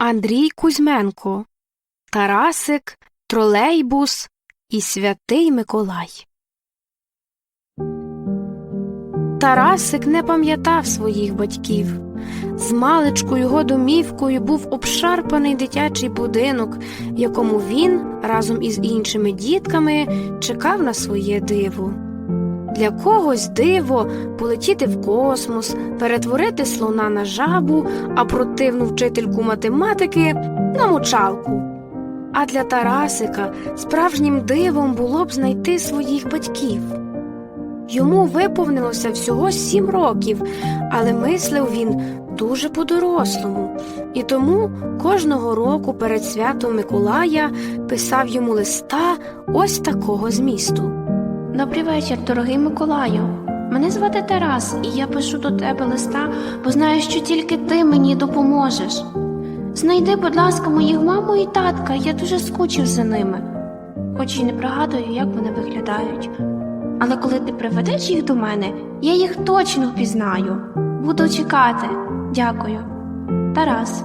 Андрій Кузьменко, Тарасик, Тролейбус і Святий Миколай. Тарасик не пам'ятав своїх батьків. З маличку його домівкою був обшарпаний дитячий будинок, якому він разом із іншими дітками чекав на своє диво. Для когось диво полетіти в космос, перетворити слона на жабу, а противну вчительку математики на мочалку. А для Тарасика справжнім дивом було б знайти своїх батьків. Йому виповнилося всього сім років, але мислив він дуже по-дорослому, і тому кожного року перед святом Миколая писав йому листа ось такого змісту. Добрий вечір, дорогий Миколаю. Мене звати Тарас, і я пишу до тебе листа, бо знаю, що тільки ти мені допоможеш. Знайди, будь ласка, моїх маму і татка, я дуже скучив за ними, хоч і не пригадую, як вони виглядають. Але коли ти приведеш їх до мене, я їх точно впізнаю. Буду чекати. Дякую. Тарас.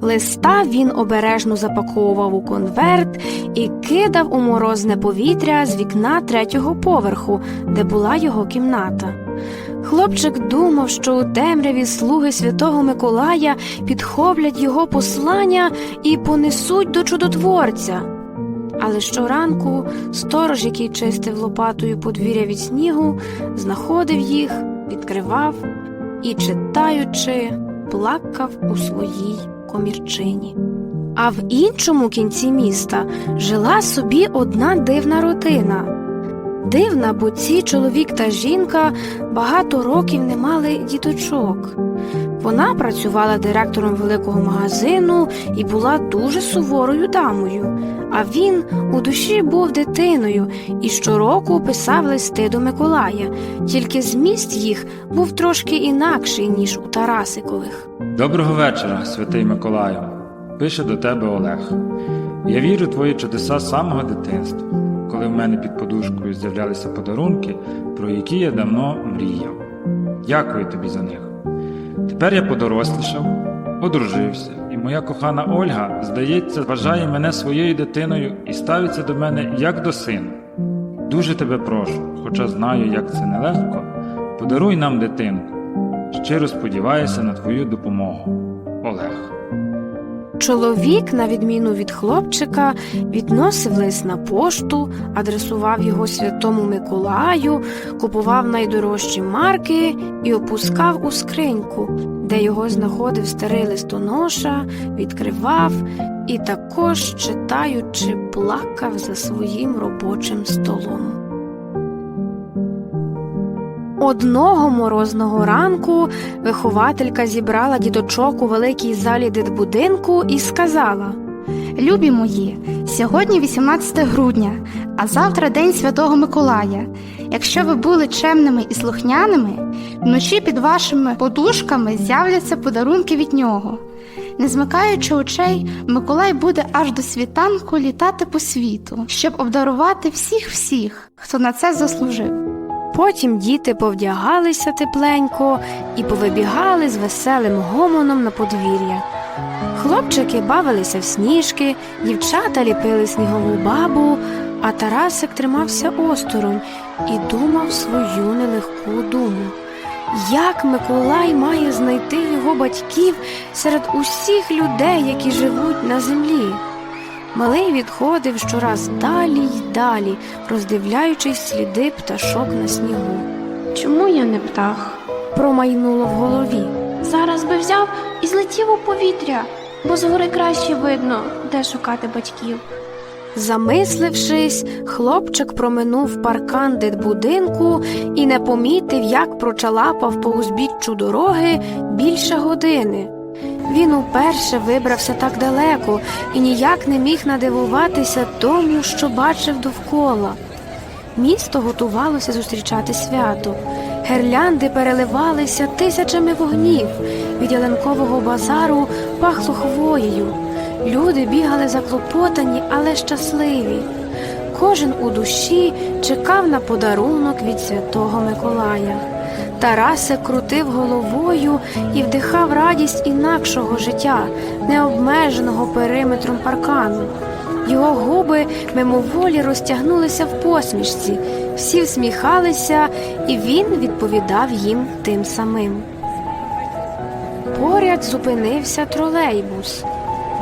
Листа він обережно запаковував у конверт і кидав у морозне повітря з вікна третього поверху, де була його кімната. Хлопчик думав, що у темряві слуги святого Миколая підхоплять його послання і понесуть до чудотворця. Але щоранку сторож, який чистив лопатою подвір'я від снігу, знаходив їх, відкривав і, читаючи, плакав у своїй комірчині. А в іншому кінці міста жила собі одна дивна родина. Дивна, бо ці чоловік та жінка багато років не мали діточок. Вона працювала директором великого магазину і була дуже суворою дамою. А він у душі був дитиною і щороку писав листи до Миколая, тільки зміст їх був трошки інакший, ніж у Тарасикових. Доброго вечора, святий Миколаю. Пише до тебе Олег. Я вірю в твої чудеса з самого дитинства, коли в мене під подушкою з'являлися подарунки, про які я давно мріяв. Дякую тобі за них. Тепер я подорослішав, одружився, і моя кохана Ольга, здається, вважає мене своєю дитиною і ставиться до мене як до сина. Дуже тебе прошу, хоча знаю, як це нелегко, подаруй нам дитинку. Щиро сподіваюся на твою допомогу. Олег. Чоловік, на відміну від хлопчика, відносив лист на пошту, адресував його святому Миколаю, купував найдорожчі марки і опускав у скриньку, де його знаходив старий листоноша, відкривав і також, читаючи, плакав за своїм робочим столом. Одного морозного ранку вихователька зібрала діточок у великій залі дитбудинку і сказала Любі мої, сьогодні 18 грудня, а завтра День Святого Миколая. Якщо ви були чемними і слухняними, вночі під вашими подушками з'являться подарунки від нього. Не змикаючи очей, Миколай буде аж до світанку літати по світу, щоб обдарувати всіх-всіх, хто на це заслужив. Потім діти повдягалися тепленько і повибігали з веселим гомоном на подвір'я. Хлопчики бавилися в сніжки, дівчата ліпили снігову бабу, а Тарасик тримався осторонь і думав свою нелегку думу. Як Миколай має знайти його батьків серед усіх людей, які живуть на землі? Малий відходив щораз далі й далі, роздивляючись сліди пташок на снігу. Чому я не птах? Промайнуло в голові. Зараз би взяв і злетів у повітря, бо згори краще видно, де шукати батьків. Замислившись, хлопчик проминув паркан дитбудинку і не помітив, як прочалапав по узбіччю дороги більше години. Він уперше вибрався так далеко і ніяк не міг надивуватися тому, що бачив довкола. Місто готувалося зустрічати свято. Гірлянди переливалися тисячами вогнів. Від ялинкового базару пахло хвоєю. Люди бігали заклопотані, але щасливі. Кожен у душі чекав на подарунок від святого Миколая. Тарасик крутив головою і вдихав радість інакшого життя, необмеженого периметром паркану. Його губи мимоволі розтягнулися в посмішці, всі всміхалися, і він відповідав їм тим самим. Поряд зупинився тролейбус.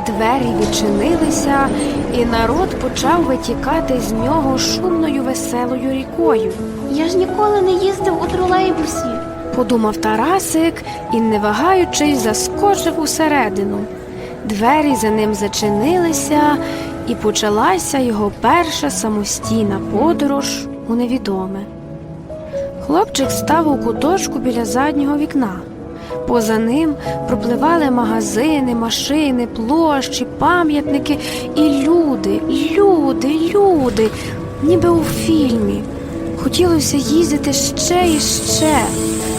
Двері відчинилися, і народ почав витікати з нього шумною веселою рікою. Я ж ніколи не їздив у тролейбусі. Подумав Тарасик і, не вагаючись, заскочив усередину. Двері за ним зачинилися, і почалася його перша самостійна подорож у невідоме. Хлопчик став у куточку біля заднього вікна. Поза ним пропливали магазини, машини, площі, пам'ятники і люди, люди, люди, ніби у фільмі. Хотілося їздити ще і ще.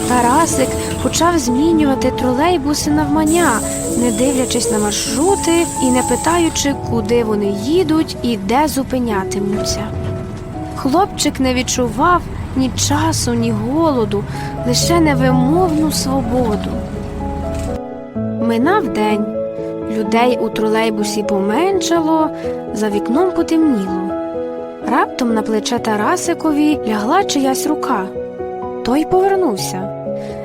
Тарасик почав змінювати тролейбуси навмання, не дивлячись на маршрути і не питаючи, куди вони їдуть і де зупинятимуться. Хлопчик не відчував ні часу, ні голоду, лише невимовну свободу. Минав день. Людей у тролейбусі поменшало, за вікном потемніло. Раптом на плече Тарасикові лягла чиясь рука. Той повернувся.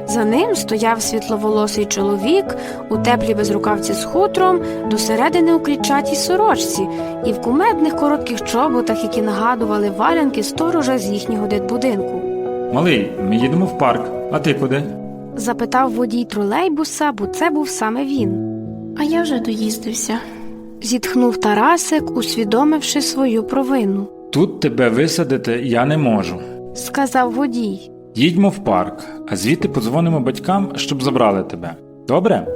За ним стояв світловолосий чоловік у теплій безрукавці з хутром, досередини у клітчатій сорочці і в кумедних коротких чоботах, які нагадували валянки сторожа з їхнього дитбудинку. Малий, ми їдемо в парк, а ти куди? Запитав водій тролейбуса, бо це був саме він. А я вже доїздився. Зітхнув Тарасик, усвідомивши свою провину. Тут тебе висадити я не можу. Сказав водій. Їдьмо в парк, а звідти подзвонимо батькам, щоб забрали тебе. Добре?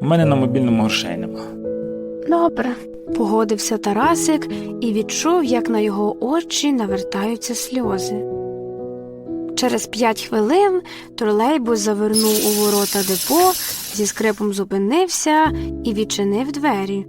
У мене на мобільному грошей нема. Добре. Погодився Тарасик і відчув, як на його очі навертаються сльози. Через п'ять хвилин тролейбус завернув у ворота депо, зі скрипом зупинився і відчинив двері.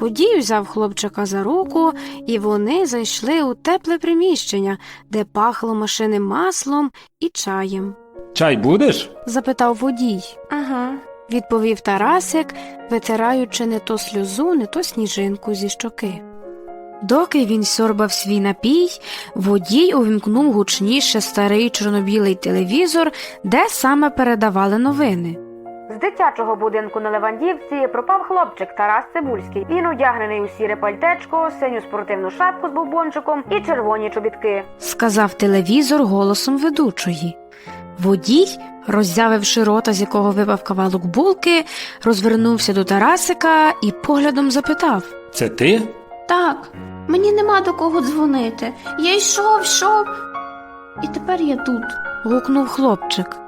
Водій взяв хлопчика за руку, і вони зайшли у тепле приміщення, де пахло машинним маслом і чаєм. Чай будеш? Запитав водій. Ага. Відповів Тарасик, витираючи не то сльозу, не то сніжинку зі щоки. Доки він сьорбав свій напій, водій увімкнув гучніше старий чорнобілий телевізор, де саме передавали новини. З дитячого будинку на Левандівці пропав хлопчик Тарас Цибульський. Він одягнений у сіре пальтечко, синю спортивну шапку з бомбончиком і червоні чобітки, сказав телевізор голосом ведучої. Водій, роззявивши рота, з якого випав кавалок булки, розвернувся до Тарасика і поглядом запитав. Це ти? Так, мені нема до кого дзвонити. Я йшов, йшов. І тепер я тут. гукнув хлопчик.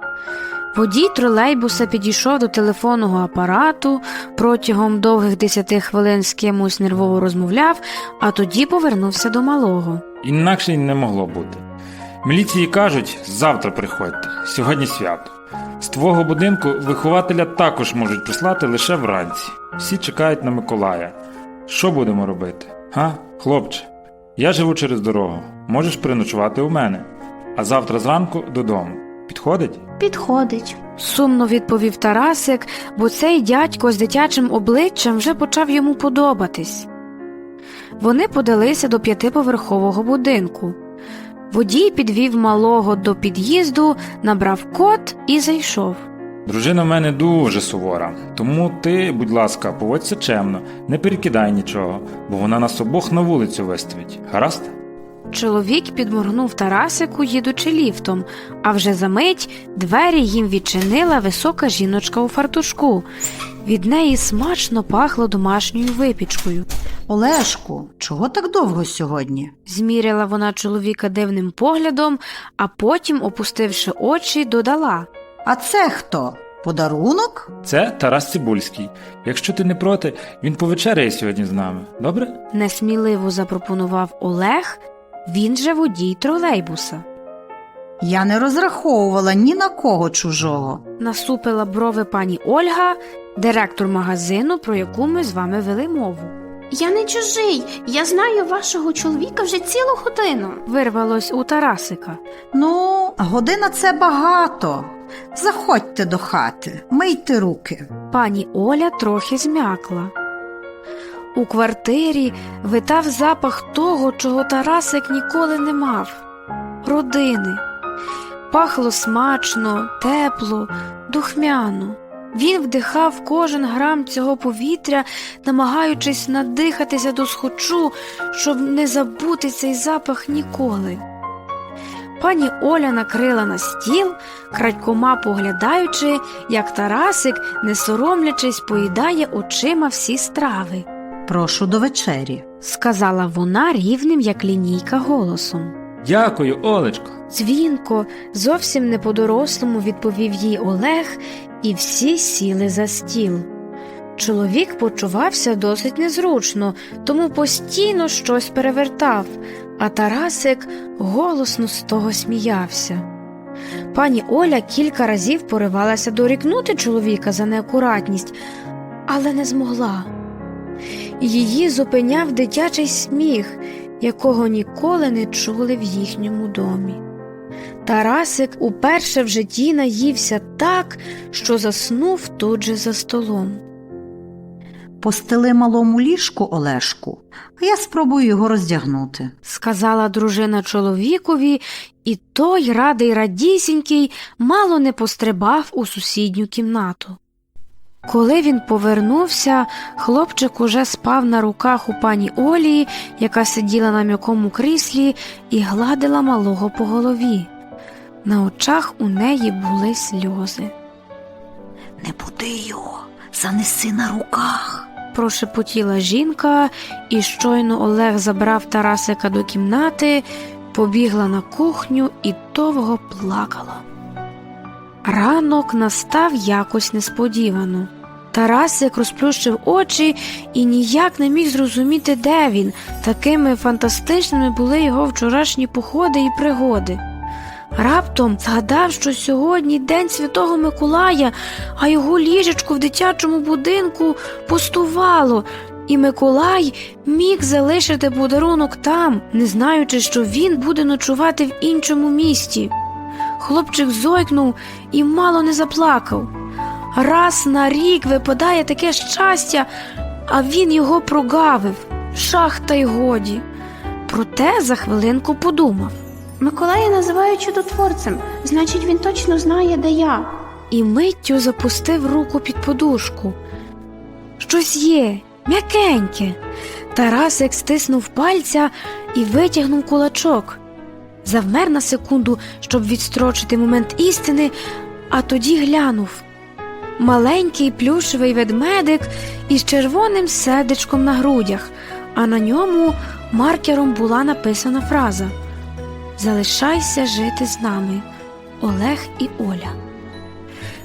Водій тролейбуса підійшов до телефонного апарату, протягом довгих десяти хвилин з кимось нервово розмовляв, а тоді повернувся до малого. Інакше й не могло бути. Міліції кажуть, завтра приходьте, сьогодні свято. З твого будинку вихователя також можуть прислати лише вранці. Всі чекають на Миколая. Що будемо робити? Га, хлопче? Я живу через дорогу. Можеш переночувати у мене, а завтра зранку додому. Підходить? Підходить. Сумно відповів Тарасик, бо цей дядько з дитячим обличчям вже почав йому подобатись. Вони подалися до п'ятиповерхового будинку. Водій підвів малого до під'їзду, набрав код і зайшов. Дружина в мене дуже сувора, тому ти, будь ласка, поводься чемно, не перекидай нічого, бо вона нас обох на вулицю виставить. Гаразд? Чоловік підморгнув Тарасику, їдучи ліфтом, а вже за мить двері їм відчинила висока жіночка у фартушку. Від неї смачно пахло домашньою випічкою. Олешку, чого так довго сьогодні? Зміряла вона чоловіка дивним поглядом, а потім, опустивши очі, додала. А це хто? Подарунок? Це Тарас Цибульський. Якщо ти не проти, він повечеряє сьогодні з нами. Добре? Несміливо запропонував Олег, він же водій тролейбуса. Я не розраховувала ні на кого чужого. Насупила брови пані Ольга, директор магазину, про яку ми з вами вели мову. Я не чужий. Я знаю вашого чоловіка вже цілу годину. Вирвалось у Тарасика. Ну, година це багато. Заходьте до хати, мийте руки. Пані Оля трохи змякла. У квартирі витав запах того, чого Тарасик ніколи не мав родини. Пахло смачно, тепло, духмяно. Він вдихав кожен грам цього повітря, намагаючись надихатися до схочу, щоб не забути цей запах ніколи. Пані Оля накрила на стіл, крадькома поглядаючи, як Тарасик, не соромлячись, поїдає очима всі страви, Прошу до вечері. сказала вона рівним, як лінійка, голосом. Дякую, Олечко. Дзвінко, зовсім не по-дорослому відповів їй Олег, і всі сіли за стіл. Чоловік почувався досить незручно, тому постійно щось перевертав, а Тарасик голосно з того сміявся. Пані Оля кілька разів поривалася дорікнути чоловіка за неакуратність, але не змогла. Її зупиняв дитячий сміх, якого ніколи не чули в їхньому домі. Тарасик уперше в житті наївся так, що заснув тут же за столом. Постели малому ліжку Олешку, а я спробую його роздягнути. сказала дружина чоловікові, і той, радий радісінький, мало не пострибав у сусідню кімнату. Коли він повернувся, хлопчик уже спав на руках у пані Олії, яка сиділа на м'якому кріслі і гладила малого по голові. На очах у неї були сльози. Не буди його, занеси на руках. прошепотіла жінка, і щойно Олег забрав Тарасика до кімнати, побігла на кухню і довго плакала. Ранок настав якось несподівано. Тарасик розплющив очі і ніяк не міг зрозуміти, де він. Такими фантастичними були його вчорашні походи і пригоди. Раптом згадав, що сьогодні день Святого Миколая, а його ліжечко в дитячому будинку пустувало, і Миколай міг залишити подарунок там, не знаючи, що він буде ночувати в іншому місті. Хлопчик зойкнув і мало не заплакав. Раз на рік випадає таке щастя, а він його прогавив. Шах та й годі. Проте за хвилинку подумав. Миколая називають чудотворцем, значить він точно знає, де я. і миттю запустив руку під подушку. Щось є, м'якеньке. Тарасик стиснув пальця і витягнув кулачок. Завмер на секунду, щоб відстрочити момент істини, а тоді глянув. Маленький плюшевий ведмедик із червоним сердечком на грудях, а на ньому маркером була написана фраза Залишайся жити з нами, Олег і Оля.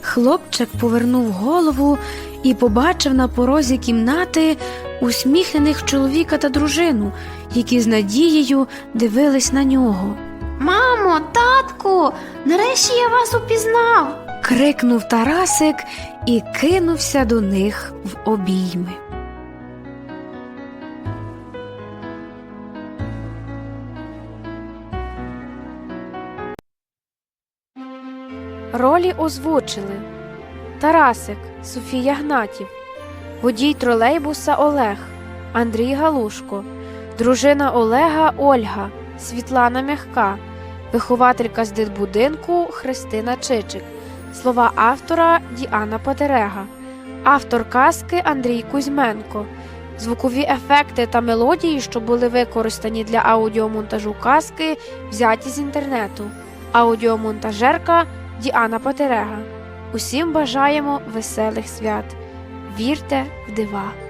Хлопчик повернув голову і побачив на порозі кімнати усміхнених чоловіка та дружину, які з надією дивились на нього. Мамо, татку, нарешті я вас упізнав. Крикнув Тарасик і кинувся до них в обійми. Ролі озвучили Тарасик Софія Гнатів, водій тролейбуса Олег, Андрій Галушко, дружина Олега Ольга, Світлана Мягка, вихователька з дитбудинку Христина Чичик, слова автора Діана Патерега, автор казки Андрій Кузьменко, звукові ефекти та мелодії, що були використані для аудіомонтажу казки, взяті з інтернету, аудіомонтажерка Діана Патерега. Усім бажаємо веселих свят. Вірте в дива!